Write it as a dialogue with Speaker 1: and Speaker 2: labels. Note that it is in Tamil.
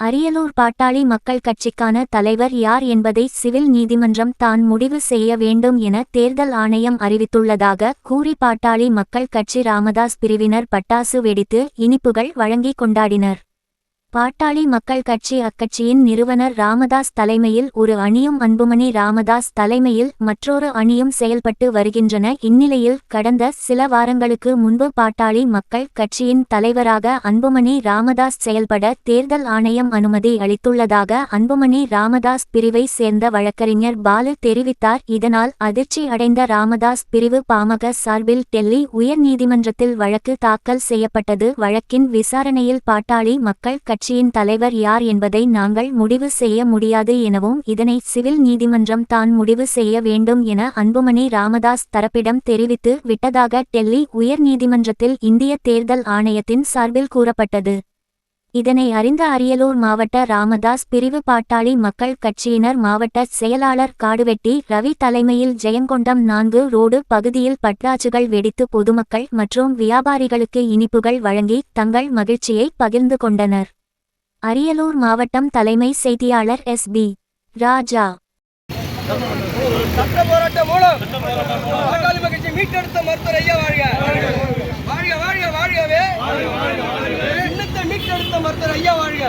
Speaker 1: அரியலூர் பாட்டாளி மக்கள் கட்சிக்கான தலைவர் யார் என்பதை சிவில் நீதிமன்றம் தான் முடிவு செய்ய வேண்டும் என தேர்தல் ஆணையம் அறிவித்துள்ளதாக கூறி பாட்டாளி மக்கள் கட்சி ராமதாஸ் பிரிவினர் பட்டாசு வெடித்து இனிப்புகள் வழங்கிக் கொண்டாடினர். பாட்டாளி மக்கள் கட்சி அக்கட்சியின் நிறுவனர் ராமதாஸ் தலைமையில் ஒரு அணியும் அன்புமணி ராமதாஸ் தலைமையில் மற்றொரு அணியும் செயல்பட்டு வருகின்றன. இந்நிலையில் கடந்த சில வாரங்களுக்கு முன்பு பாட்டாளி மக்கள் கட்சியின் தலைவராக அன்புமணி ராமதாஸ் செயல்பட தேர்தல் ஆணையம் அனுமதி அளித்துள்ளதாக அன்புமணி ராமதாஸ் பிரிவை சேர்ந்த வழக்கறிஞர் பாலு தெரிவித்தார். இதனால் அதிர்ச்சி அடைந்த ராமதாஸ் பிரிவு பாமக சார்பில் டெல்லி உயர்நீதிமன்றத்தில் வழக்கு தாக்கல் செய்யப்பட்டது. வழக்கின் விசாரணையில் பாட்டாளி மக்கள் கட்சியின் தலைவர் யார் என்பதை நாங்கள் முடிவு செய்ய முடியாது எனவும் இதனை சிவில் நீதிமன்றம் தான் முடிவு செய்ய வேண்டும் என அன்புமணி ராமதாஸ் தரப்பிடம் தெரிவித்து விட்டதாக டெல்லி உயர்நீதிமன்றத்தில் இந்திய தேர்தல் ஆணையத்தின் சார்பில் கூறப்பட்டது. இதனை அறிந்த அரியலூர் மாவட்ட ராமதாஸ் பிரிவு பாட்டாளி மக்கள் கட்சியினர் மாவட்ட செயலாளர் காடுவெட்டி ரவி தலைமையில் ஜெயங்கொண்டம் நான்கு ரோடு பகுதியில் பட்டாச்சுகள் வெடித்து பொதுமக்கள் மற்றும் வியாபாரிகளுக்கு இனிப்புகள் வழங்கி தங்கள் மகிழ்ச்சியை பகிர்ந்து கொண்டனர். அரியலூர் மாவட்டம் தலைமை செய்தியாளர் எஸ் பி ராஜா.
Speaker 2: சட்ட போராட்டம் மூலம் பாட்டாளி மகிழ்ச்சி மீட்டெடுத்த மருத்துவர் ஐயா வாழ்க வாழ்க வாழ்க வாழ்கவே மீட்டெடுத்த மருத்துவர் ஐயா வாழ்க